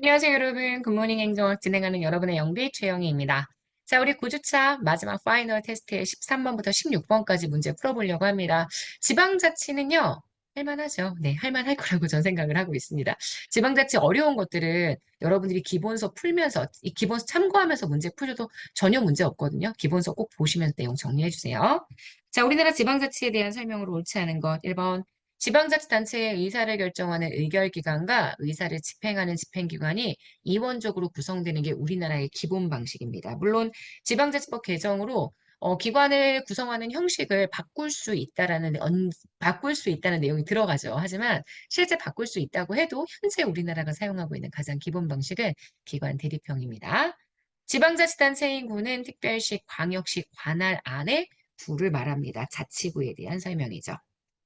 안녕하세요, 여러분. 굿모닝 행정학 진행하는 여러분의 영비 최영희입니다. 자, 우리 9주차 마지막 파이널 테스트의 13번부터 16번까지 문제 풀어보려고 합니다. 지방자치는요, 할만하죠. 네, 할만할 거라고 전 생각을 하고 있습니다. 지방자치 어려운 것들은 여러분들이 기본서 풀면서, 이 기본서 참고하면서 문제 푸셔도 전혀 문제 없거든요. 기본서 꼭 보시면서 내용 정리해 주세요. 자, 우리나라 지방자치에 대한 설명으로 옳지 않은 것. 1번. 지방자치단체의 의사를 결정하는 의결기관과 의사를 집행하는 집행기관이 이원적으로 구성되는 게 우리나라의 기본 방식입니다. 물론 지방자치법 개정으로 어, 기관을 구성하는 형식을 바꿀 수 있다라는 언, 바꿀 수 있다는 내용이 들어가죠. 하지만 실제 바꿀 수 있다고 해도 현재 우리나라가 사용하고 있는 가장 기본 방식은 기관 대립형입니다. 지방자치단체인 구는 특별시, 광역시, 관할 안에 구를 말합니다. 자치구에 대한 설명이죠.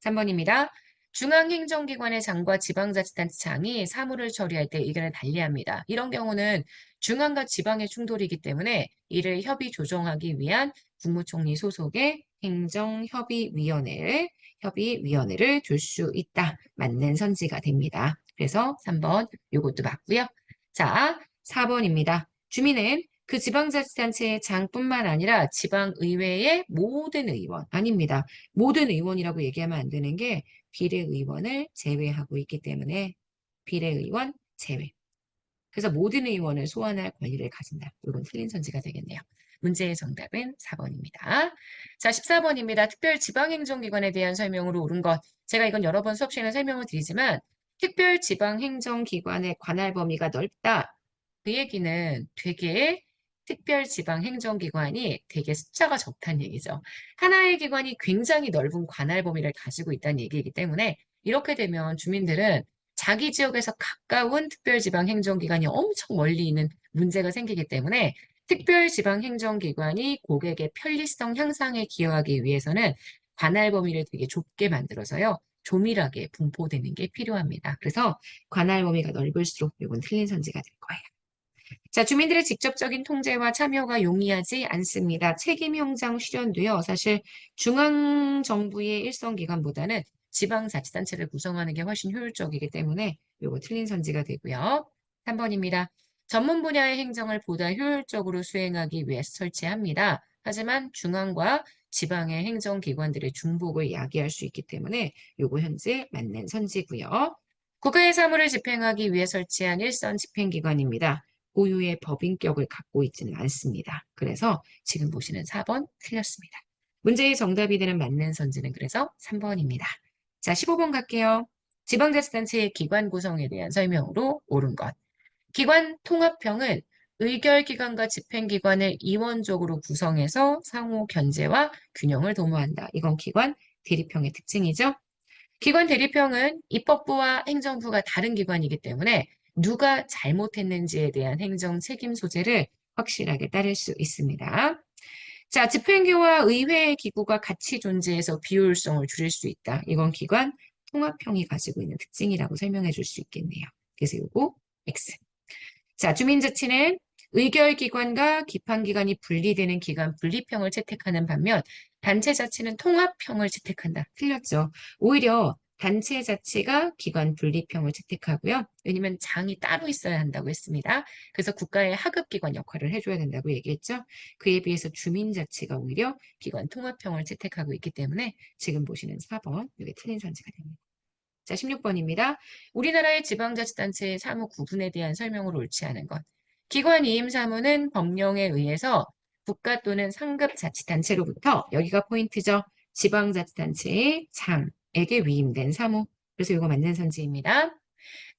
3번입니다. 중앙행정기관의 장과 지방자치단체 장이 사무를 처리할 때 의견을 달리합니다. 이런 경우는 중앙과 지방의 충돌이기 때문에 이를 협의 조정하기 위한 국무총리 소속의 행정협의위원회를 협의위원회를 둘 수 있다. 맞는 선지가 됩니다. 그래서 3번 요것도 맞고요. 자, 4번입니다. 주민은 그 지방자치단체의 장뿐만 아니라 지방의회의 모든 의원 아닙니다. 모든 의원이라고 얘기하면 안 되는 게 비례의원을 제외하고 있기 때문에 비례의원 제외. 그래서 모든 의원을 소환할 권리를 가진다. 이건 틀린 선지가 되겠네요. 문제의 정답은 4번입니다. 자, 14번입니다. 특별 지방행정기관에 대한 설명으로 옳은 것. 제가 이건 여러 번 수업 시간에 설명을 드리지만 특별 지방행정기관의 관할 범위가 넓다. 그 얘기는 되게 특별지방행정기관이 되게 숫자가 적다는 얘기죠. 하나의 기관이 굉장히 넓은 관할 범위를 가지고 있다는 얘기이기 때문에 이렇게 되면 주민들은 자기 지역에서 가까운 특별지방행정기관이 엄청 멀리 있는 문제가 생기기 때문에 특별지방행정기관이 고객의 편리성 향상에 기여하기 위해서는 관할 범위를 되게 좁게 만들어서요. 조밀하게 분포되는 게 필요합니다. 그래서 관할 범위가 넓을수록 이건 틀린 선지가 될 거예요. 자, 주민들의 직접적인 통제와 참여가 용이하지 않습니다. 책임 형장 실현도요. 사실 중앙 정부의 일선 기관보다는 지방 자치단체를 구성하는 게 훨씬 효율적이기 때문에 이거 틀린 선지가 되고요. 3번입니다. 전문 분야의 행정을 보다 효율적으로 수행하기 위해 설치합니다. 하지만 중앙과 지방의 행정기관들의 중복을 야기할 수 있기 때문에 이거 현재 맞는 선지고요. 국가의 사무를 집행하기 위해 설치한 일선 집행기관입니다. 고유의 법인격을 갖고 있지는 않습니다. 그래서 지금 보시는 4번 틀렸습니다. 문제의 정답이 되는 맞는 선지는 그래서 3번입니다. 자, 15번 갈게요. 지방자치단체의 기관 구성에 대한 설명으로 옳은 것. 기관 통합형은 의결기관과 집행기관을 이원적으로 구성해서 상호 견제와 균형을 도모한다. 이건 기관 대립형의 특징이죠. 기관 대립형은 입법부와 행정부가 다른 기관이기 때문에 누가 잘못했는지에 대한 행정 책임 소재를 확실하게 따를 수 있습니다. 자, 집행기와 의회 기구가 같이 존재해서 비효율성을 줄일 수 있다. 이건 기관 통합형이 가지고 있는 특징이라고 설명해 줄 수 있겠네요. 그래서 요거 X. 자, 주민자치는 의결기관과 기판기관이 분리되는 기관 분리평을 채택하는 반면 단체자치는 통합형을 채택한다. 틀렸죠. 오히려 단체 자체가 기관 분립형을 채택하고요. 왜냐면 장이 따로 있어야 한다고 했습니다. 그래서 국가의 하급기관 역할을 해줘야 된다고 얘기했죠. 그에 비해서 주민 자체가 오히려 기관 통합형을 채택하고 있기 때문에 지금 보시는 4번 이게 틀린 선지가 됩니다. 자, 16번입니다. 우리나라의 지방자치단체의 사무 구분에 대한 설명을 옳지 않은 것. 기관 이임 사무는 법령에 의해서 국가 또는 상급 자치단체로부터 여기가 포인트죠. 지방자치단체의 장, 에게 위임된 사무. 그래서 이거 맞는 선지입니다.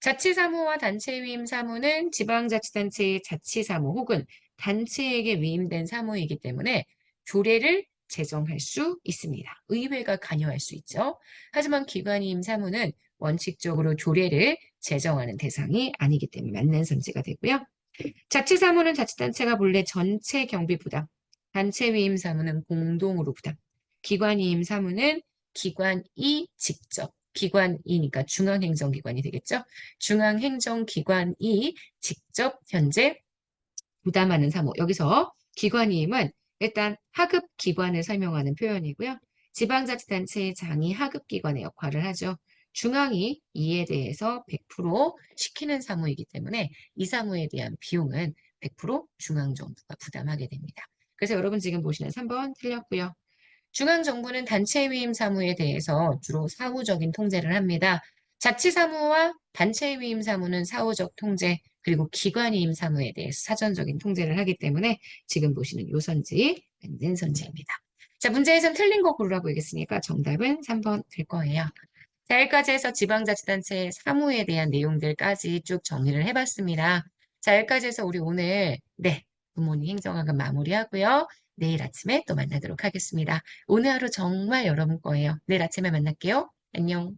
자치사무와 단체 위임 사무는 지방자치단체의 자치사무 혹은 단체에게 위임된 사무이기 때문에 조례를 제정할 수 있습니다. 의회가 관여할 수 있죠. 하지만 기관이임 사무는 원칙적으로 조례를 제정하는 대상이 아니기 때문에 맞는 선지가 되고요. 자치사무는 자치단체가 본래 전체 경비 부담, 단체 위임 사무는 공동으로 부담, 기관이임 사무는 기관이 직접 기관이니까 중앙행정기관이 되겠죠. 중앙행정기관이 직접 현재 부담하는 사무. 여기서 기관임은 일단 하급 기관을 설명하는 표현이고요. 지방자치단체의 장이 하급 기관의 역할을 하죠. 중앙이 이에 대해서 100% 시키는 사무이기 때문에 이 사무에 대한 비용은 100% 중앙정부가 부담하게 됩니다. 그래서 여러분 지금 보시는 3번 틀렸고요. 중앙정부는 단체 위임 사무에 대해서 주로 사후적인 통제를 합니다. 자치 사무와 단체 위임 사무는 사후적 통제, 그리고 기관 위임 사무에 대해서 사전적인 통제를 하기 때문에 지금 보시는 요 선지, 완전 선지입니다. 자, 문제에선 틀린 거 고르라고 얘기했으니까 정답은 3번 될 거예요. 자, 여기까지 해서 지방자치단체 사무에 대한 내용들까지 쭉 정리를 해봤습니다. 자, 여기까지 해서 우리 오늘, 네, 부모님 행정학은 마무리하고요. 내일 아침에 또 만나도록 하겠습니다. 오늘 하루 정말 여러분 거예요. 내일 아침에 만날게요. 안녕.